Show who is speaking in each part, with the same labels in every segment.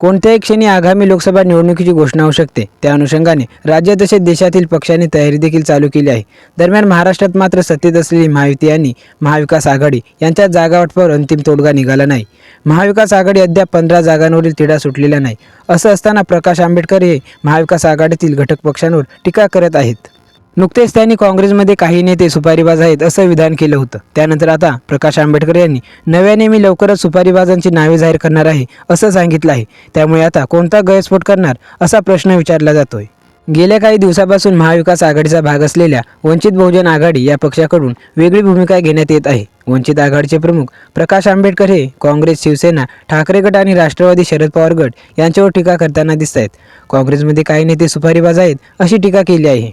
Speaker 1: कोणत्याही क्षणी आगामी लोकसभा निवडणुकीची घोषणा होऊ शकते. त्या अनुषंगाने राज्य तसेच देशातील पक्षांनी तयारी देखील चालू केली आहे. दरम्यान महाराष्ट्रात मात्र सत्तेत असलेली महायुती आणि महाविकास आघाडी यांच्या जागावाटपावर अंतिम तोडगा निघाला नाही. महाविकास आघाडी अद्याप पंधरा जागांवरील तिढा सुटलेला नाही. असं असताना प्रकाश आंबेडकर हे महाविकास आघाडीतील घटक पक्षांवर टीका करत आहेत. नुकतेच त्यांनी काँग्रेसमध्ये काही नेते सुपारीबाज आहेत असं विधान केलं होतं. त्यानंतर आता प्रकाश आंबेडकर यांनी नव्याने मी लवकरच सुपारीबाजांची नावे जाहीर करणार आहे असं सांगितलं आहे. त्यामुळे आता कोणता गैरस्फोट करणार असा प्रश्न विचारला जातोय. गेल्या काही दिवसापासून महाविकास आघाडीचा भाग असलेल्या वंचित बहुजन आघाडी या पक्षाकडून वेगळी भूमिका घेण्यात येत आहे. वंचित आघाडीचे प्रमुख प्रकाश आंबेडकर हे काँग्रेस शिवसेना ठाकरे गट आणि राष्ट्रवादी शरद पवार गट यांच्यावर टीका करताना दिसत आहेत काँग्रेसमध्ये काही नेते सुपारीबाज आहेत अशी टीका केली आहे.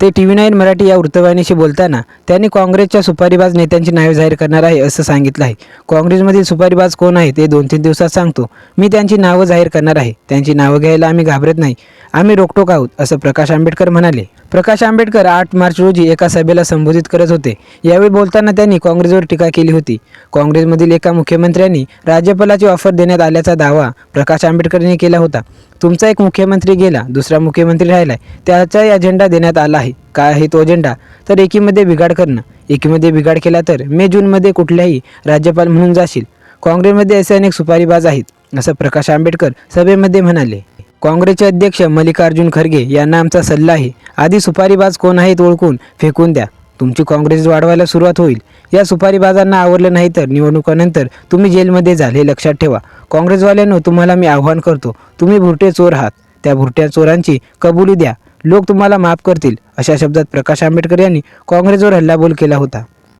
Speaker 1: ते टी व्ही नाईन मराठी या वृत्तवाहिनीशी बोलताना त्यांनी काँग्रेसच्या सुपारीबाज नेत्यांची नावे जाहीर करणार आहे असं सांगितलं आहे. काँग्रेसमधील सुपारीबाज कोण आहे ते दोन तीन दिवसात सांगतो. मी त्यांची नावं जाहीर करणार आहे. त्यांची नावं घ्यायला आम्ही घाबरत नाही. आम्ही रोकटोक आहोत असं प्रकाश आंबेडकर म्हणाले. प्रकाश आंबेडकर आठ मार्च रोजी एका सभेला संबोधित करत होते. यावेळी बोलताना त्यांनी काँग्रेसवर टीका केली होती. काँग्रेसमधील एका मुख्यमंत्र्यांनी राज्यपालाची ऑफर देण्यात आल्याचा दावा प्रकाश आंबेडकरांनी केला होता. तुमचा एक मुख्यमंत्री गेला दुसरा मुख्यमंत्री राहिलाय त्याचाही अजेंडा देण्यात आला आहे. काय आहे तो अजेंडा तर एकीमध्ये बिघाड करणं. एकीमध्ये बिघाड केला तर मे जूनमध्ये कुठल्याही राज्यपाल म्हणून जाशील. काँग्रेसमध्ये असे अनेक सुपारीबाज आहेत असं प्रकाश आंबेडकर सभेमध्ये म्हणाले. काँग्रेसचे अध्यक्ष मल्लिकार्जुन खरगे यांना आमचा सल्ला आहे आधी सुपारीबाज कोण आहेत ओळखून फेकून द्या. तुमची काँग्रेस वाढवायला सुरुवात होईल. या सुपारीबाजांना आवडलं नाही तर निवडणुकानंतर तुम्ही जेलमध्ये जाल हे लक्षात ठेवा. काँग्रेसवाल्यांनो तुम्हाला मी आव्हान करतो. तुम्ही भुरटे चोर आहात. त्या भुरट्या चोरांची कबुली द्या. लोक तुम्हाला माफ करतील अशा शब्दात प्रकाश आंबेडकर यांनी काँग्रेसवर हल्लाबोल केला होता.